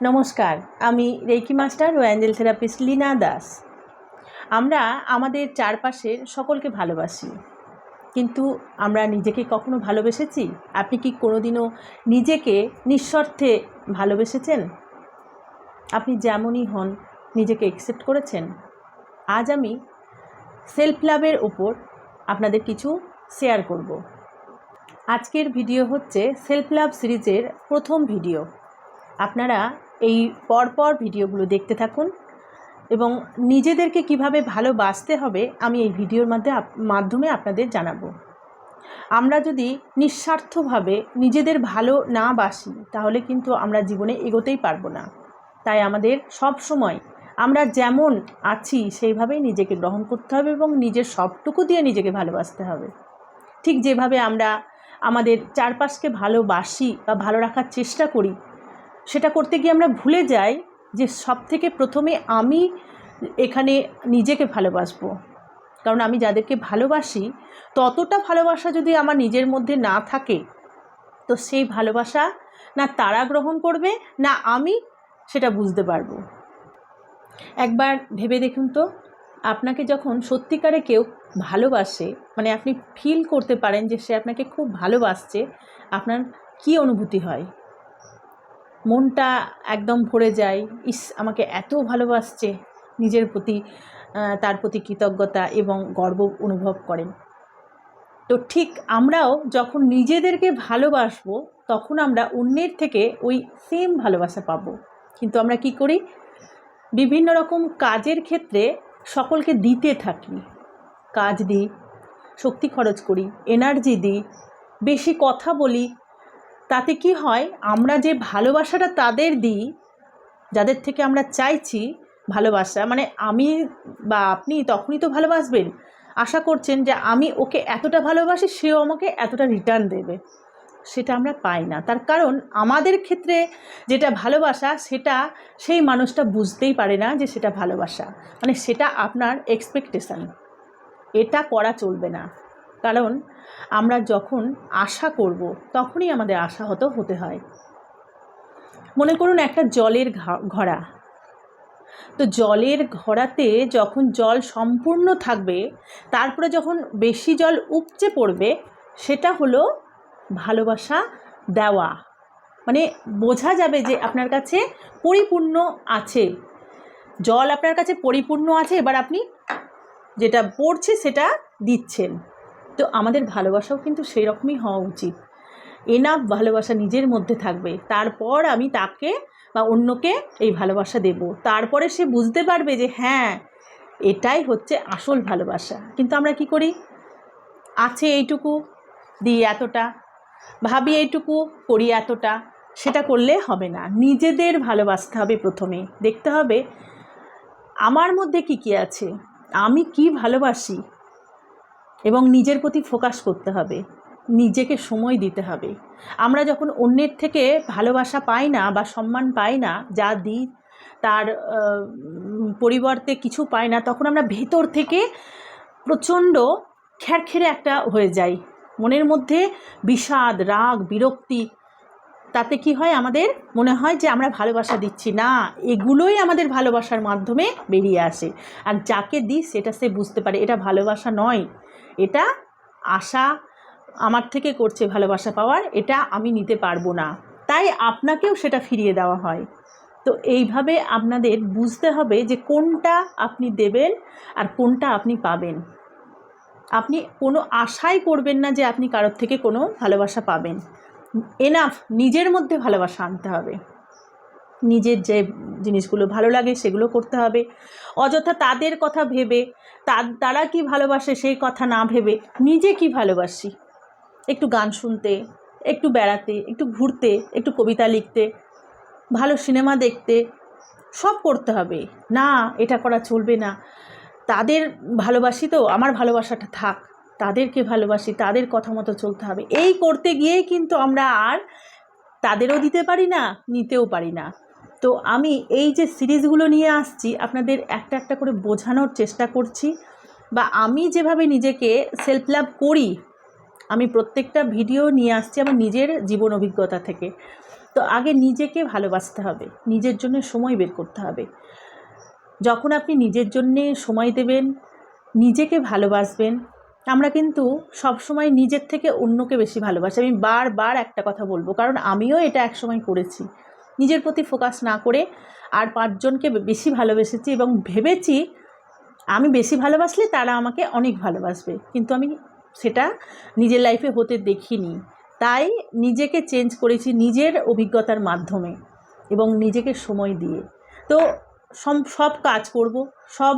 নমস্কার, আমি reiki master ও অ্যাঞ্জেল থেরাপিস্ট লীনা দাস। আমরা আমাদের চারপাশের সকলকে ভালোবাসি, কিন্তু আমরা নিজেকে কখনো ভালোবেসেছি? আপনি কি কোনোদিনও নিজেকে নিঃস্বার্থে ভালোবেসেছেন? আপনি যেমনই হন, নিজেকে একসেপ্ট করেছেন। আজ আমি সেলফ লাভের ওপর আপনাদের কিছু শেয়ার করব। আজকের ভিডিও হচ্ছে সেলফ লাভ সিরিজের প্রথম ভিডিও আপনারা এই পরপর ভিডিওগুলো দেখতে থাকুন এবং নিজেদেরকে কীভাবে ভালোবাসতে হবে আমি এই ভিডিওর মধ্যে মাধ্যমে আপনাদের জানাব। আমরা যদি নিঃস্বার্থভাবে নিজেদের ভালো না বাসি, তাহলে কিন্তু আমরা জীবনে এগোতেই পারব না। তাই আমাদের সব সময় আমরা যেমন আছি, সেইভাবেই নিজেকে গ্রহণ করতে হবে এবং নিজের সবটুকু দিয়ে নিজেকে ভালোবাসতে হবে। ঠিক যেভাবে আমরা আমাদের চারপাশকে ভালোবাসি বা ভালো রাখার চেষ্টা করি সেটা করতে গিয়ে আমরা ভুলে যাই যে সব থেকে প্রথমে আমি এখানে নিজেকে ভালোবাসবো। কারণ আমি যাদেরকে ভালোবাসি, ততটা ভালোবাসা যদি আমার নিজের মধ্যে না থাকে, তো সেই ভালোবাসা না তারা গ্রহণ করবে, না আমি সেটা বুঝতে পারব। একবার ভেবে দেখুন তো, আপনাকে যখন সত্যিকারে কেউ ভালোবাসে মানে আপনি ফিল করতে পারেন যে সে আপনাকে খুব ভালোবাসছে, আপনার কি অনুভূতি হয়? মনটা একদম ভরে যায়। ইস, আমাকে এত ভালোবাসছে নিজের প্রতি তার প্রতি কৃতজ্ঞতা এবং গর্ব অনুভব করেন। তো ঠিক আমরাও যখন নিজেদেরকে ভালোবাসবো, তখন আমরা অন্যের থেকে ওই সেম ভালোবাসা পাবো। কিন্তু আমরা কি করি? বিভিন্ন রকম কাজের ক্ষেত্রে সকলকে দিতে থাকি। কাজ দিই, শক্তি খরচ করি এনার্জি দিই, বেশি কথা বলি তাতে কি হয়, আমরা যে ভালোবাসাটা তাদের দিই, যাদের থেকে আমরা চাইছি ভালোবাসা মানে আমি বা আপনি তখনই তো ভালোবাসবেন, আশা করছেন যে আমি ওকে এতটা ভালোবাসি, সেও আমাকে এতটা রিটার্ন দেবে। সেটা আমরা পাই না। তার কারণ আমাদের ক্ষেত্রে যেটা ভালোবাসা, সেটা সেই মানুষটা বুঝতেই পারে না যে সেটা ভালোবাসা। মানে সেটা আপনার এক্সপেকটেশান এটা করা চলবে না। কারণ আমরা যখন আশা করব, তখনই আমাদের আশাহত হতে হয়। মনে করুন একটা জলের ঘড়া। তো জলের ঘোড়াতে যখন জল সম্পূর্ণ থাকবে, তারপরে যখন বেশি জল উপচে পড়বে, সেটা হলো ভালোবাসা দেওয়া। মানে বোঝা যাবে যে আপনার কাছে পরিপূর্ণ আছে। জল আপনার কাছে পরিপূর্ণ আছে, এবার আপনি যেটা পড়ছে সেটা দিচ্ছেন। তো আমাদের ভালোবাসাও কিন্তু সেই রকমই হওয়া উচিত। এনাফ ভালোবাসা নিজের মধ্যে থাকবে। তারপর আমি তাকে বা অন্যকে এই ভালোবাসা দেব। তারপরে সে বুঝতে পারবে যে হ্যাঁ এটাই হচ্ছে আসল ভালোবাসা। কিন্তু আমরা কি করি? আছে এইটুকু, দিই এতটা। ভাবি এইটুকু, করি এতটা। সেটা করলে হবে না। নিজেদের ভালোবাসতে হবে প্রথমে। দেখতে হবে, আমার মধ্যে কি কি আছে? আমি কি ভালোবাসি? এবং নিজের প্রতি ফোকাস করতে হবে। নিজেকে সময় দিতে হবে। আমরা যখন অন্যের থেকে ভালোবাসা পাই না বা সম্মান পাই না, যা দিই, তার পরিবর্তে কিছু পাই না, তখন আমরা ভেতর থেকে প্রচণ্ড খ্যারখেরে একটা হয়ে যাই। মনের মধ্যে বিষাদ, রাগ, বিরক্তি তাতে কি হয়? আমাদের মনে হয় যে আমরা ভালোবাসা দিচ্ছি। না, এগুলোই আমাদের ভালোবাসার মাধ্যমে বেরিয়ে আসে। আর যাকে দিই, সেটা সে বুঝতে পারে। এটা ভালোবাসা নয়। এটা আশা আমার থেকে করছে ভালোবাসা পাওয়ার। এটা আমি নিতে পারব না। তাই আপনাকেও সেটা ফিরিয়ে দেওয়া হয়। তো এইভাবে আপনাদের বুঝতে হবে যে কোনটা আপনি দেবেন আর কোনটা আপনি পাবেন। আপনি কোনো আশাই করবেন না যে আপনি কারোর থেকে কোনো ভালোবাসা পাবেন। এনাফ নিজের মধ্যে ভালোবাসা আনতে হবে। নিজের যে জিনিসগুলো ভালো লাগে সেগুলো করতে হবে। অযথা তাদের কথা ভেবে তারা কি ভালোবাসে সেই কথা না ভেবে নিজে কি ভালোবাসি? একটু গান শুনতে, একটু বেড়াতে, একটু ঘুরতে, একটু কবিতা লিখতে, ভালো সিনেমা দেখতে, সব করতে হবে। না, এটা করা চলবে না। তাদের ভালোবাসি তো, আমার ভালোবাসাটা থাক। তাদেরকে ভালোবাসি, তাদের কথা মতো চলতে হবে। এই করতে গিয়েই কিন্তু আমরা আর তাদেরও দিতে পারি না, নিতেও পারি না। তো আমি এই যে সিরিজগুলো নিয়ে আসছি, আপনাদের একটা একটা করে বোঝানোর চেষ্টা করছি বা আমি যেভাবে নিজেকে সেলফ লাভ করি, আমি প্রত্যেকটা ভিডিও নিয়ে আসছি আমার নিজের জীবন অভিজ্ঞতা থেকে। তো আগে নিজেকে ভালোবাসতে হবে, নিজের জন্য সময় বের করতে হবে। যখন আপনি নিজের জন্যে সময় দেবেন, নিজেকে ভালোবাসবেন আমরা কিন্তু সবসময় নিজের থেকে অন্যকে বেশি ভালোবাসি। আমি বারবার একটা কথা বলব, কারণ আমিও এটা একসময় করেছি। নিজের প্রতি ফোকাস না করে আর পাঁচজনকে বেশি ভালোবেসেছি এবং ভেবেছি আমি বেশি ভালোবাসলে তারা আমাকে অনেক ভালোবাসবে। কিন্তু আমি সেটা নিজের লাইফে হতে দেখিনি। তাই নিজেকে চেঞ্জ করেছি নিজের অভিজ্ঞতার মাধ্যমে এবং নিজেকে সময় দিয়ে। তো সব কাজ করব, সব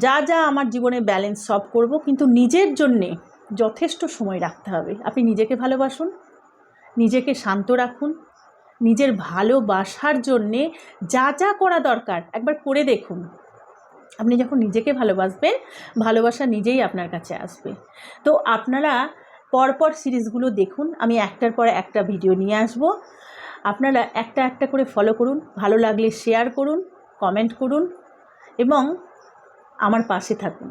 যা যা আমার জীবনে ব্যালেন্স সব করব, কিন্তু নিজের জন্যে যথেষ্ট সময় রাখতে হবে। আপনি নিজেকে ভালোবাসুন, নিজেকে শান্ত রাখুন, নিজের ভালোবাসার জন্যে যা যা করা দরকার, একবার করে দেখুন। আপনি যখন নিজেকে ভালোবাসবেন, ভালোবাসা নিজেই আপনার কাছে আসবে। তো আপনারা পরপর সিরিজগুলো দেখুন, আমি একটার পর একটা ভিডিও নিয়ে আসব। আপনারা একটা একটা করে ফলো করুন, ভালো লাগলে শেয়ার করুন কমেন্ট করুন এবং আমার পাশে থাকুন।